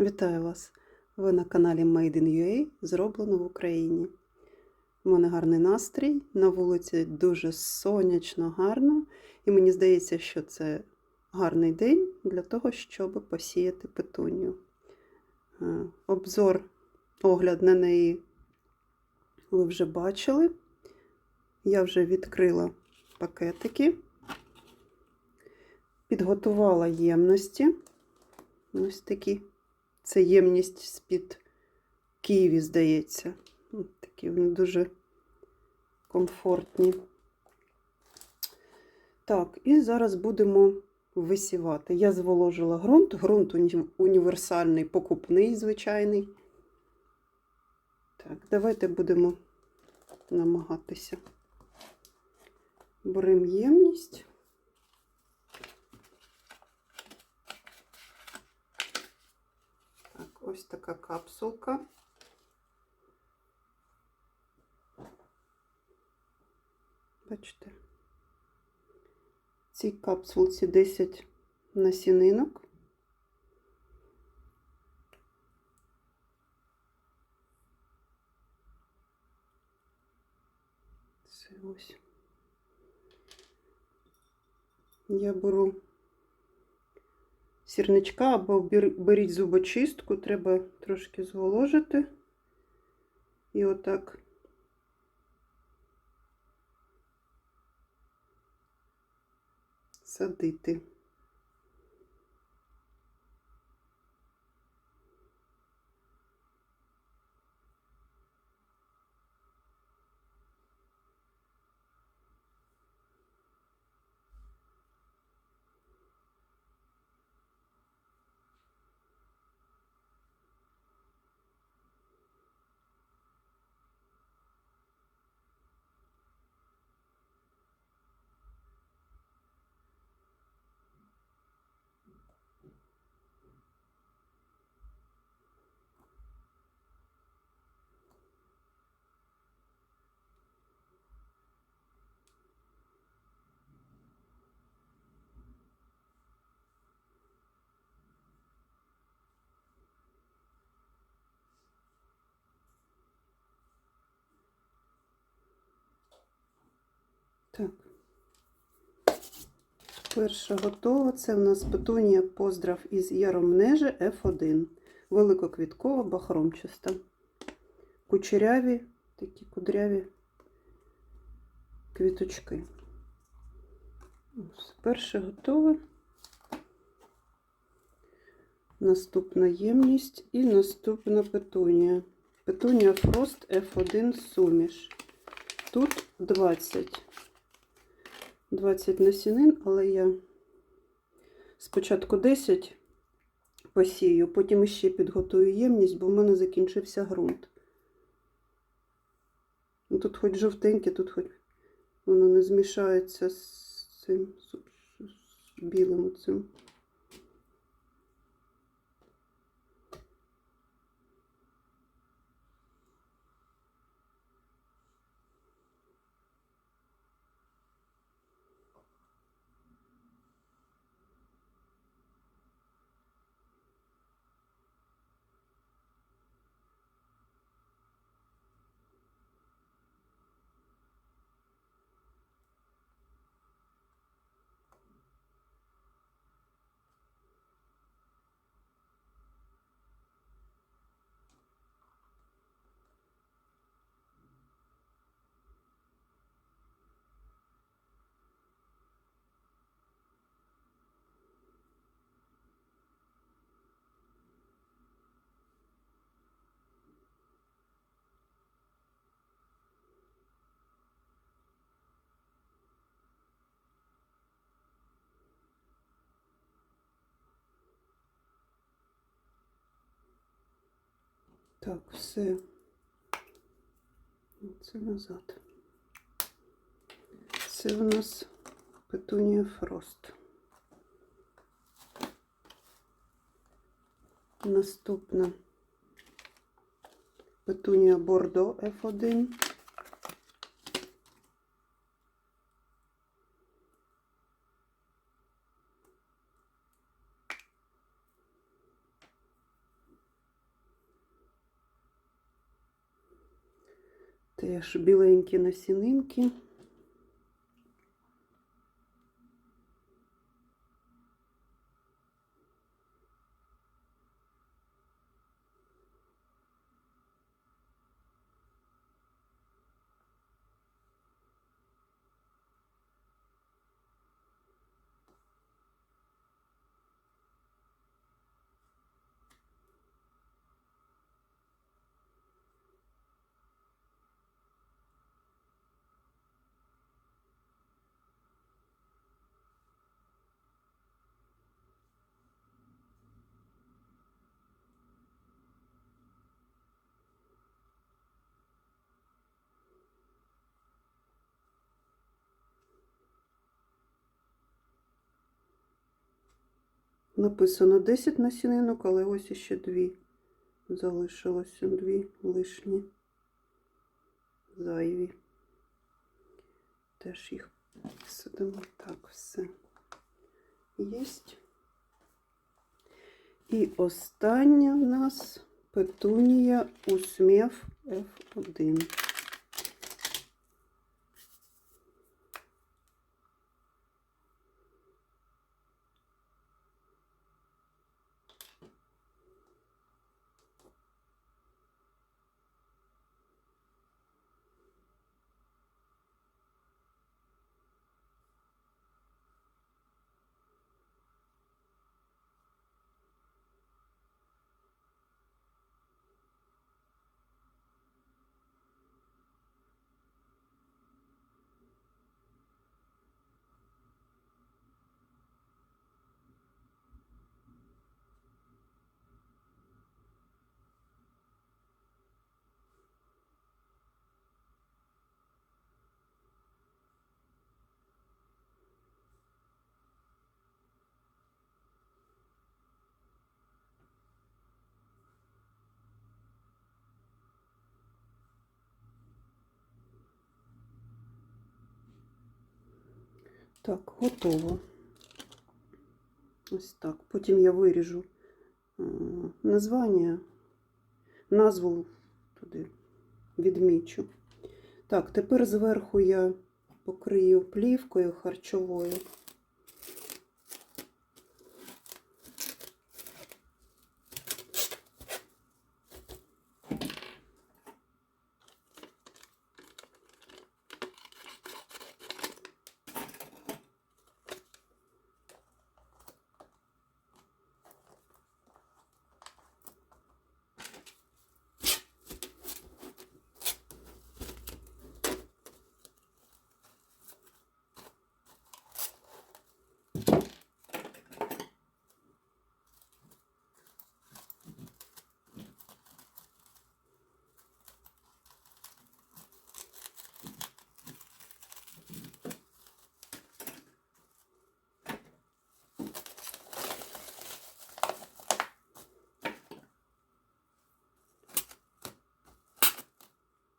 Вітаю вас! Ви на каналі Made in UA зроблено в Україні. У мене гарний настрій. На вулиці дуже сонячно, гарно, і мені здається, що це гарний день для того, щоб посіяти петунію. Е, Обзор, огляд на неї ви вже бачили. Я вже відкрила пакетики, підготувала ємності. Ось такі. Це ємність з-під Києві, здається. Ось Такі вони дуже комфортні. Так, і зараз будемо висівати. Я зволожила ґрунт. Ґрунт уні- універсальний, покупний, звичайний. Так, давайте будемо намагатися. Беремо ємність. Так, ось така капсулка. Бачите, в цій капсулці 10 насінинок. Це ось. Я беру сірничка або беріть зубочистку, треба трошки зволожити. І отак садити. Так. Перша готова. Це в нас петунія поздрав із Яромнежі F1. Великоквіткова, бахромчаста. Кучеряві, такі кудряві квіточки. Ось, перше готове. Наступна ємність і наступна петунія. Петунія Frost F1 суміш. Тут 20. 20 насінин, але я спочатку 10 посію, потім ще підготую ємність, бо в мене закінчився ґрунт. Ну, Тут хоч жовтеньке, тут хоч воно не змішається з цим з, білим цим. Так, все. Це назад. Це у нас петунія Фрост. Наступна петунія Бордо F1. Теж біленькі насінинки. Написано 10 насінинок, але ось іще дві. Залишилося дві лишні. Зайві. Теж їх сидимо так все. Єсть. І остання в нас петунія усмів F1. Так, готово. Ось так. Потім я виріжу е, названня, назву туди відмічу. Так, тепер зверху я покрию плівкою харчовою.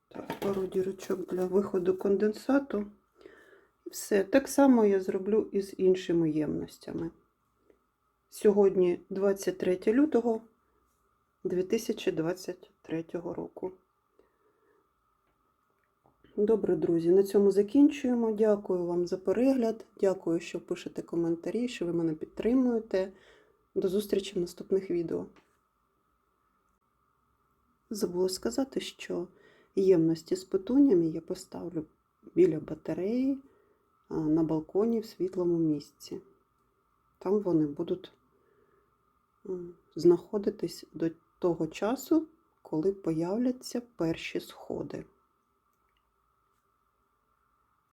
Так, пару дірочок для виходу конденсату. Все. Так само я зроблю і з іншими ємностями. Сьогодні 23 лютого 2023 року. Добре, друзі, на цьому закінчуємо. Дякую вам за перегляд. Дякую, що пишете коментарі, що ви мене підтримуєте. До зустрічі в наступних відео. Забула сказати, що ємності з петунями я поставлю біля батареї на балконі в світлому місці. Там вони будуть знаходитись до того часу, коли появляться перші сходи.